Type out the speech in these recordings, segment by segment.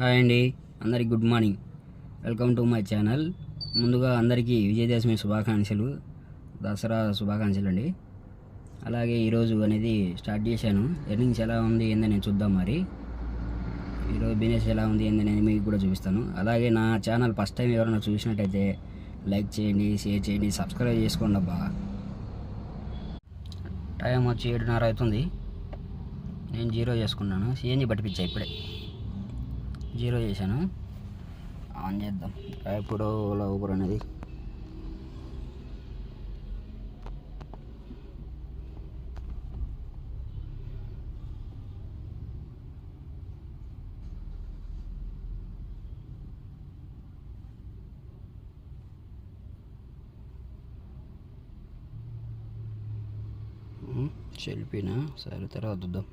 Hi అండి. అందరికి good morning. Welcome to my channel. ముందుగా అందరికీ విజయదశమి శుభాకాంక్షలు. దసరా శుభాకాంక్షలు అండి అలాగే ఈరోజు అనేది స్టార్ట్ చేశాను. ఎర్నింగ్స్ ఎలా ఉంది ఏందని చూద్దాం మరి. ఈరోజు బిజినెస్ ఎలా ఉంది ఏందని మీకు కూడా చూపిస్తాను. అలాగే నా ఛానల్ ఫస్ట్ టైం ఎవరైనా చూసినట్టయితే లైక్ చేయండి షేర్ చేయండి సబ్స్క్రైబ్ చేసుకోండి అబ్బా. టైం వచ్చి ఏడున్నర అవుతుంది. నేను జీరో చేసుకున్నాను. సిఎన్జి పట్టిపించా ఇప్పుడే. జీరో చేశాను. ఆన్ చేద్దాం. ఇప్పుడు ఓలా ఊబర్ అనేది. సెల్ఫీనా? సరే తర్వాత చూద్దాం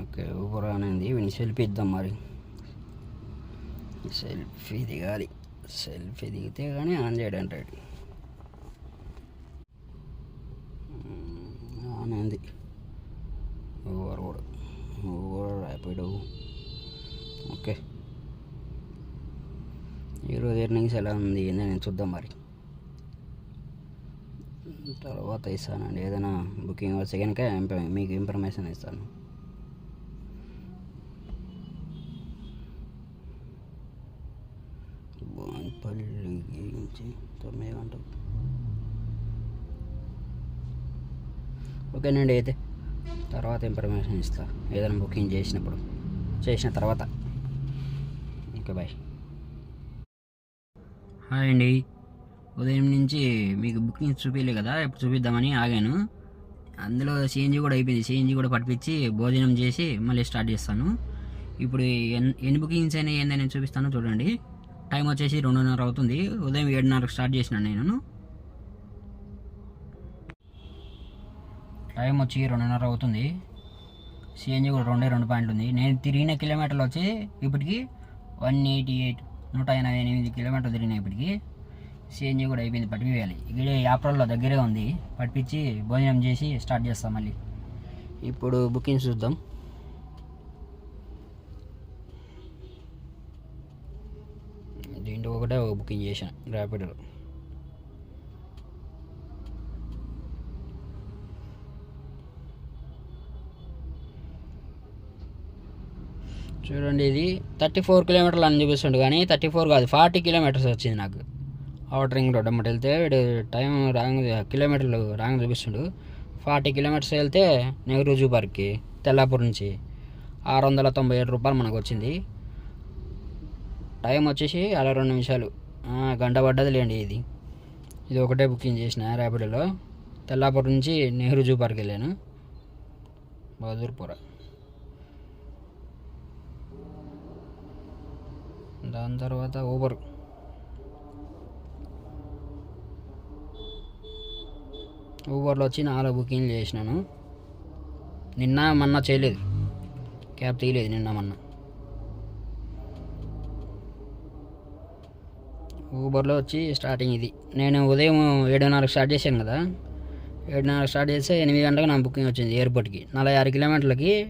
ఓకే ఊబర్ అనేది వీడిని సెల్ఫీ ఇద్దాం మరి. సెల్ఫీ దిగాలి. సెల్ఫీ దిగితే కానీ ఆన్ చేయడం అంటాడు. ఆన్ అయింది. ఓవర్ కూడా. ఓవర్ ర్యాపిడో. ఓకే. ఈరోజు ఎర్నింగ్స్ ఎలా ఉంది? ఏందని చూద్దాం మరి. తర్వాత ఇస్తానండి. ఏదైనా బుకింగ్ వస్తే కనుక మీకు ఇన్ఫర్మేషన్ ఇస్తాను. నుంచి తొమ్మిది గంటలు. ఓకేనండి అయితే తర్వాత ఇన్ఫర్మేషన్ ఇస్తా. ఏదైనా బుకింగ్ చేసినప్పుడు. చేసిన తర్వాత. ఓకే బాయ్ హాయ్ అండి. ఉదయం నుంచి మీకు బుకింగ్ చూపించలే కదా ఇప్పుడు చూపిద్దామని ఆగాను. అందులో సిఎన్జి కూడా అయిపోయింది. సిఎన్జి కూడా పట్టించి భోజనం చేసి మళ్ళీ స్టార్ట్ చేస్తాను. ఇప్పుడు ఎన్ ఎన్ని బుకింగ్స్ అయినాయి ఏందని నేను చూపిస్తాను చూడండి. టైం వచ్చేసి రెండున్నర అవుతుంది. ఉదయం ఏడున్నరకు స్టార్ట్ చేసినాను నేను టైం వచ్చి రెండున్నర అవుతుంది. సిఎన్జి కూడా రెండే రెండు పాయింట్లు ఉంది. నేను తిరిగిన కిలోమీటర్లు వచ్చి ఇప్పటికి వన్ ఎయిటీ ఎయిట్ నూట ఎనభై ఎనిమిది కిలోమీటర్లు తిరిగిన ఇప్పటికి సిఎన్జి కూడా అయిపోయింది పట్టివేయాలి ఇక్కడ యాప్రల్లో దగ్గరే ఉంది. పట్టించి భోజనం చేసి స్టార్ట్ చేస్తాం మళ్ళీ. ఇప్పుడు బుకింగ్ చూద్దాం దీంట్లో ఒకటే ఒక బుకింగ్ చేశాను ర్యాపిడో చూడండి ఇది థర్టీ ఫోర్ కిలోమీటర్లు అని చూపిస్తుండు కానీ థర్టీ ఫోర్ కాదు ఫార్టీ కిలోమీటర్స్ వచ్చింది నాకు. అవుటర్ రింగ్ రోడ్ అమ్మట వెళ్తే వీడు టైం రాంగ్ కిలోమీటర్లు రాంగ్ చూపిస్తుండు. ఫార్టీ కిలోమీటర్స్ వెళ్తే నెహ్రూ జూ పార్క్కి తెల్లాపూర్ నుంచి ఆరు వందల తొంభై ఏడు రూపాయలు మనకు వచ్చింది. టైం వచ్చేసి అలా రెండు నిమిషాలు. గంట పడ్డది లేండి ఇది. ఇది ఒకటే బుకింగ్ చేసిన ర్యాపిడోలో. తెల్లాపూర్ నుంచి నెహ్రూ జూ పార్క్ వెళ్ళాను. బహదూర్పుర దాని తర్వాత ఊబర్. ఊబర్లో వచ్చి నాలుగు బుకింగ్లు చేసినాను. నిన్న మొన్న చేయలేదు. క్యాబ్ తీయలేదు నిన్న మొన్న. ఊబర్లో వచ్చి స్టార్టింగ్ ఇది. నేను ఉదయం ఏడున్నరకు స్టార్ట్ చేశాను కదా. ఏడున్నరకు స్టార్ట్ చేస్తే ఎనిమిది గంటలకు నా బుకింగ్ వచ్చింది ఎయిర్పోర్ట్కి నలభై ఆరు కిలోమీటర్లకి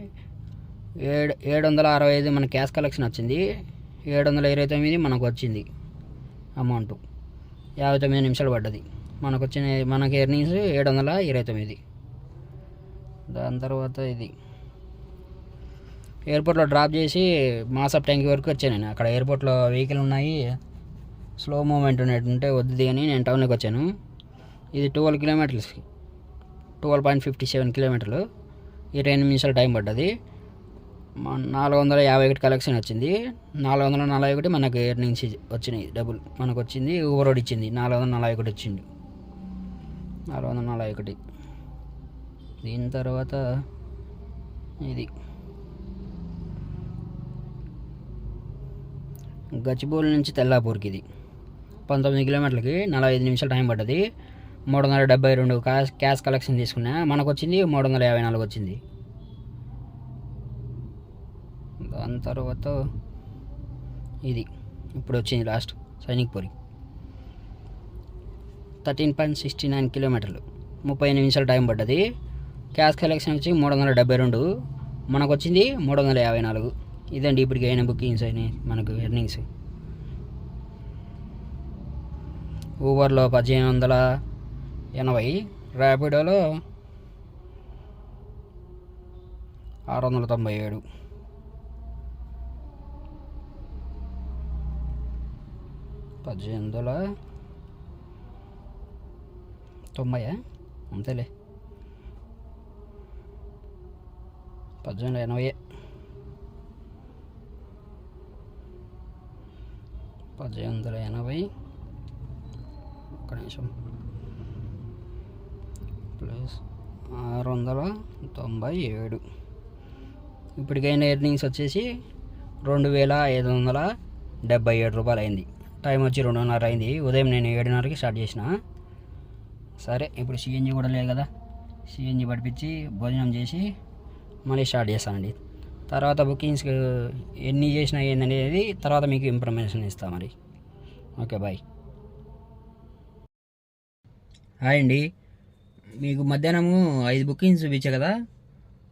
ఏడు ఏడు వందల అరవై ఐదు మన క్యాష్ కలెక్షన్ వచ్చింది. ఏడు వందల ఇరవై తొమ్మిది మనకు వచ్చింది అమౌంట్ యాభై తొమ్మిది నిమిషాలు పడ్డది. మనకు వచ్చిన మనకి ఎర్నింగ్స్ ఏడు వందల ఇరవై తొమ్మిది. దాని తర్వాత ఇది. ఎయిర్పోర్ట్లో డ్రాప్ చేసి మాసప్ ట్యాంక్ వరకు వచ్చాను నేను. అక్కడ ఎయిర్పోర్ట్లో వెహికల్ ఉన్నాయి. స్లో మూమెంట్ ఉన్నట్టుంటే వద్దు అని నేను టౌన్లోకి వచ్చాను. ఇది twelve kilometres. Twelve point fifty seven కిలోమీటర్లు. ఇరవై ఎనిమిది నిమిషాలు టైం పడ్డది. నాలుగు వందల యాభై ఒకటి కలెక్షన్ వచ్చింది. నాలుగు వందల నలభై ఒకటి మనకు ఎర్నింగ్స్ వచ్చినాయి డబుల్ మనకు వచ్చింది ఊబర్ రోడ్ ఇచ్చింది. నాలుగు వందల నలభై ఒకటి వచ్చింది. నాలుగు వందల నలభై ఒకటి. దీని తర్వాత ఇది. గచ్చిబౌలి నుంచి తెల్లాపూర్కి ఇది. పంతొమ్మిది కిలోమీటర్లకి నలభై ఐదు నిమిషాలు టైం పడ్డది. మూడు వందల డెబ్బై రెండు క్యాష్ క్యాష్ కలెక్షన్ తీసుకున్నా మనకు వచ్చింది మూడు వందల యాభై నాలుగు వచ్చింది. దాని తర్వాత ఇది. ఇప్పుడు వచ్చింది last Sainik Puri. Thirteen point sixty nine కిలోమీటర్లు. ముప్పై నిమిషాలు టైం పడ్డది. క్యాష్ కలెక్షన్ వచ్చి మూడు వందల డెబ్బై రెండు. మనకు వచ్చింది మూడు వందల యాభై నాలుగు. ఇదండి ఇప్పటికి అయిన బుకింగ్స్ అయినాయి మనకు ఎర్నింగ్స్. ఊబర్లో పదిహేను వందల ఎనభై. ర్యాపిడోలో ఆరు వందల తొంభై ఏడు. పద్దెనిమిది వందల తొంభై అంతేలే. పద్దెనిమిది ఎనభై పద్దెనిమిది వందల ఎనభై. నిమిషం ప్లస్ ఆరు వందల తొంభై ఏడు. ఇప్పటికైన ఎర్నింగ్స్ వచ్చేసి రెండు వేల ఐదు వందల డెబ్బై ఏడు రూపాయలు అయింది. టైం వచ్చి రెండున్నర అయింది. ఉదయం నేను ఏడున్నరకి స్టార్ట్ చేసిన. సరే ఇప్పుడు సిఎన్జి కూడా లేదు కదా. సిఎన్జి పడిపించి భోజనం చేసి మళ్ళీ స్టార్ట్ చేస్తానండి. తర్వాత బుకింగ్స్ ఎన్ని చేసినా ఏందనేది తర్వాత మీకు ఇన్ఫర్మేషన్ ఇస్తాం మరి. Okay bye. హాయ్ అండి. మీకు మధ్యాహ్నము ఐదు బుకింగ్స్ చూపించా కదా.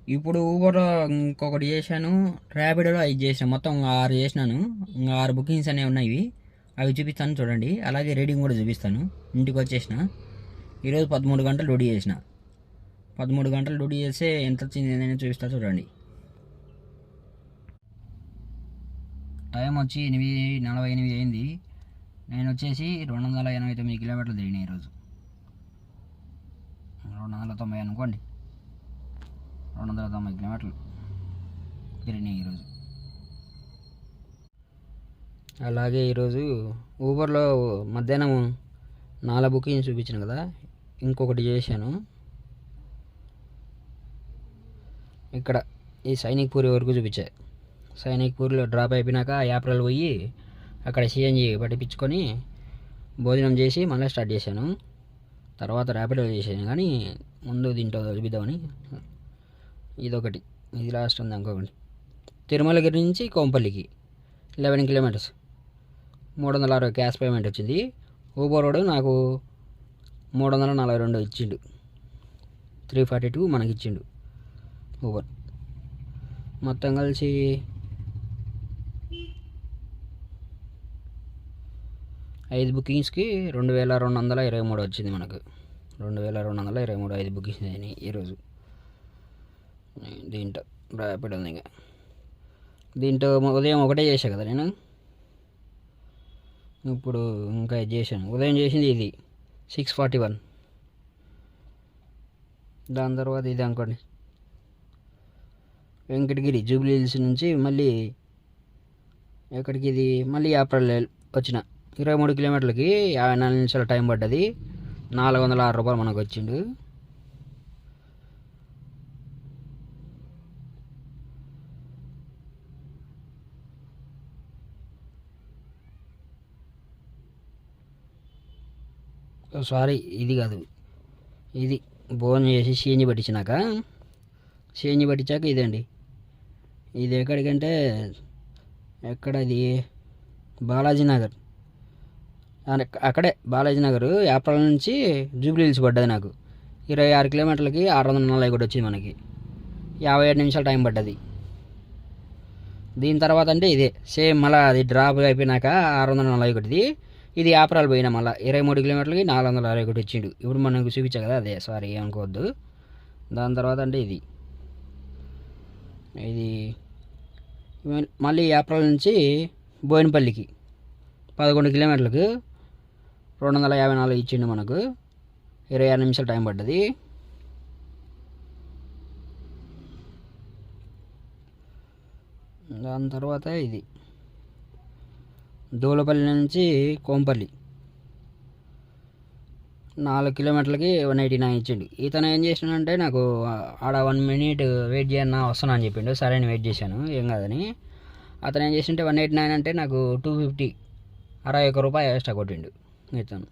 ఇప్పుడు ఊబర్ ఇంకొకటి చేశాను. ర్యాపిడోలో ఐదు చేసాను. మొత్తం ఆరు చేసినాను. ఇంకా ఆరు బుకింగ్స్ అనేవి ఉన్నాయి అవి చూపిస్తాను చూడండి. అలాగే రీడింగ్ కూడా చూపిస్తాను. ఇంటికి వచ్చేసిన. ఈరోజు పదమూడు గంటలు డ్యూటీ చేసిన. పదమూడు గంటలు డ్యూటీ చేస్తే ఎంత వచ్చింది ఏంటనే చూపిస్తా చూడండి. టైం వచ్చి ఎనిమిది నలభై ఎనిమిది అయింది. నేను వచ్చేసి రెండు వందల ఎనభై తొమ్మిది కిలోమీటర్లు తిరిగిన ఈరోజు. రెండు వందల తొంభై అనుకోండి. రెండు వందల తొంభై కిలోమీటర్లు తిరిగినాయి ఈరోజు. అలాగే ఈరోజు ఊబర్లో మధ్యాహ్నం నాలుగు బుకింగ్ చూపించాను కదా ఇంకొకటి చేశాను. ఇక్కడ ఈ సైనిక్ పూరి వరకు చూపించా. సైనిక్ పూరిలో డ్రాప్ అయిపోయినాక యాప్రిల్ పోయి అక్కడ సిఎన్జి పట్టిపించుకొని భోజనం చేసి మళ్ళీ స్టార్ట్ చేశాను. తర్వాత ర్యాపిడో చేశాను కానీ ముందు దీంట్లో చూపిద్దామని. ఇదొకటి. ఇది లాస్ట్ ఉంది ఇంకొకటి. తిరుమలగిరి నుంచి కోంపల్లికి లెవెన్ కిలోమీటర్స్ మూడు వందల అరవై క్యాష్ పేమెంట్ వచ్చింది. ఊబర్ నాకు మూడు వందల నలభై రెండు ఇచ్చిండు. త్రీ ఫార్టీ టూ మనకి ఇచ్చిండు ఊబర్ మొత్తం కలిసి ఐదు బుకింగ్స్కి రెండు వేల రెండు వందల ఇరవై మూడు వచ్చింది మనకు. రెండు వేల రెండు వందల ఇరవై మూడు ఐదు బుకింగ్స్ అయినాయి ఈరోజు దీంట్లో ర్యాపిడ్ ఉంది ఇంకా. దీంట్లో ఉదయం ఒకటే చేసా కదా నేను? ఇప్పుడు ఇంకా ఇది చేశాను. ఉదయం చేసింది ఇది సిక్స్ ఫార్టీ వన్. దాని తర్వాత ఇది అనుకోండి. వెంకటగిరి జూబ్లీ హిల్స్ నుంచి మళ్ళీ ఎక్కడికి ఇది? మళ్ళీ ఏప్రిల్ వచ్చిన. ఇరవై మూడు కిలోమీటర్లకి యాభై నాలుగు నిమిషాల టైం పడ్డది. నాలుగు వందల ఆరు రూపాయలు మనకు వచ్చిండు. సారీ ఇది కాదు. ఇది భోజనం చేసి సీఎన్జి పట్టించినాక సీఎన్జి పట్టించాక ఇదండి. ఇది ఎక్కడికంటే ఎక్కడ ఇది? బాలాజీ నగర్. అక్కడే బాలాజీ నగర్ ఏప్రిల్ నుంచి జూబ్లీ హిల్స్ పడ్డది నాకు. ఇరవై ఆరు కిలోమీటర్లకి ఆరు వందల నలభై ఒకటి వచ్చింది మనకి. యాభై ఏడు నిమిషాలు టైం పడ్డది. దీని తర్వాత అంటే ఇదే సేమ్ మళ్ళీ అది డ్రాప్ అయిపోయినాక ఆరు వందల నలభై ఒకటిది. ఇది ఏప్రిల్ పోయినా మళ్ళీ ఇరవై మూడు కిలోమీటర్లకి నాలుగు వందల అరవై ఒకటి వచ్చిండు. ఇప్పుడు మనకు చూపించా కదా అదే సారీ ఏమనుకోవద్దు. దాని తర్వాత అంటే ఇది. ఇది మళ్ళీ ఏప్రిల్ నుంచి బోయినపల్లికి పదకొండు కిలోమీటర్లకు రెండు వందల యాభై నాలుగు ఇచ్చిండు మనకు. ఇరవై ఆరు నిమిషాలు టైం పడ్డది. దాని తర్వాత ఇది. దూలపల్లి నుంచి కోంపల్లి. నాలుగు కిలోమీటర్లకి వన్ ఎయిటీ నైన్ ఇచ్చిండు. ఇతను ఏం చేసినాడంటే నాకు ఆడ వన్ మినిట్ వెయిట్ చేయన్నా వస్తున్నా అని చెప్పిండు. సరే అని వెయిట్ చేశాను. ఏం కాదని. అతను ఏం చేసింటే వన్ ఎయిటీ నైన్ అంటే నాకు టూ ఫిఫ్టీ అరవై ఒక్క రూపాయి ఎక్స్ట్రా కొట్టిండు. ఇతను.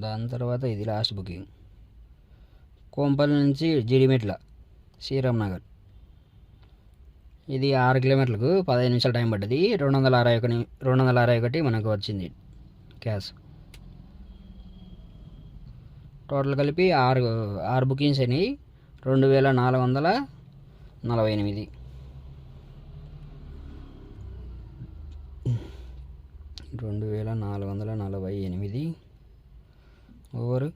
దాని తర్వాత ఇది లాస్ట్ బుకింగ్ కోంపల్లి నుంచి జిడిమెట్ల శ్రీరామ్ నగర్ ఇది ఆరు కిలోమీటర్లకు పదహైదు నిమిషాలు టైం పడ్డది. రెండు వందల అరవై ఒకటి రెండు వందల అరవై ఒకటి మనకు వచ్చింది క్యాష్. టోటల్ కలిపి ఆరు ఆరు బుకింగ్స్ అయినాయి. రెండు వేల నాలుగు వందల నలభై ఎనిమిది. రెండు వేల నాలుగు వందల నలభై ఎనిమిది. Over.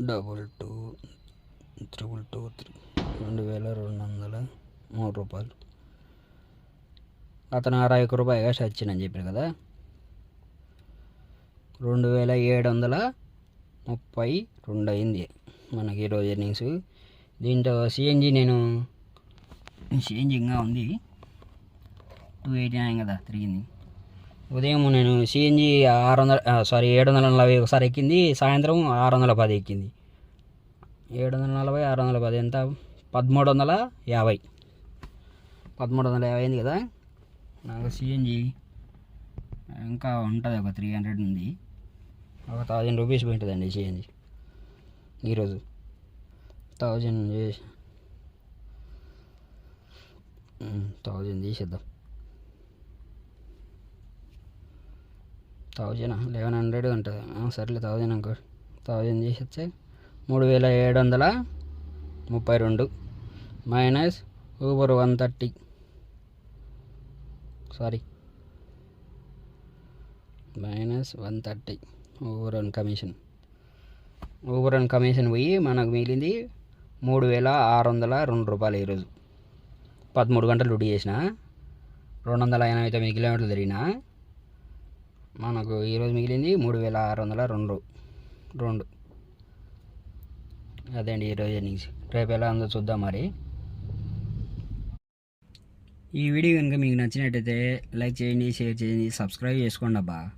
Double two triple two three రెండు వేల రెండు వందల మూడు రూపాయలు. అతను అరవై ఒక్క రూపాయి సచ్చిన అని చెప్పారు కదా. రెండు వేల ఏడు వందల ముప్పై రెండు అయింది. మనకి ఈరోజు ఎర్నింగ్స్ దీంట్లో సిఎన్జి నేను సిఎన్జి ఇంకా ఉంది. టూ ఎయిటీ నైన్ కదా తిరిగింది. ఉదయం నేను సిఎన్జి ఆరు వందల సారీ ఏడు వందల నలభై ఒకసారి ఎక్కింది సాయంత్రం ఆరు వందల పది ఎక్కింది. ఏడు వందల నలభై ఆరు వందల పది ఎంత? పదమూడు వందల యాభై. పదమూడు వందల యాభై అయింది కదా? నాకు సిఎన్జి ఇంకా ఉంటుంది ఒక త్రీ హండ్రెడ్ ఉంది. ఒక థౌజండ్ రూపీస్ పోయింటుందండి సిఎన్జి ఈరోజు థౌజండ్ చేసి థౌజండ్ తీసేద్దాం. థౌజండ్ లెవెన్ హండ్రెడ్ ఉంటుంది. సర్లే థౌజండ్ అనుకో. థౌజండ్ చేసేస్తే మూడు వేల ఏడు వందల ముప్పై రెండు minus Uber one thirty. Sorry. Minus one thirty. Uber and commission. Uber and commission పోయి మనకు మిగిలింది మూడు వేల ఆరు వందల రెండు రూపాయలు ఈరోజు. పదమూడు గంటలు డ్యూటీ చేసిన రెండు వందల ఎనభై తొమ్మిది కిలోమీటర్లు తిరిగినా మనకు ఈరోజు మిగిలింది మూడు వేల ఆరు వందల రెండు. రెండు. అదే అండి ఈరోజు ఎర్నింగ్స్. రేపు ఎలా ఉందో చూద్దాం మరి. ఈ వీడియో కనుక మీకు నచ్చినట్టయితే లైక్ చేయండి షేర్ చేయండి సబ్స్క్రైబ్ చేసుకోండి అబ్బా.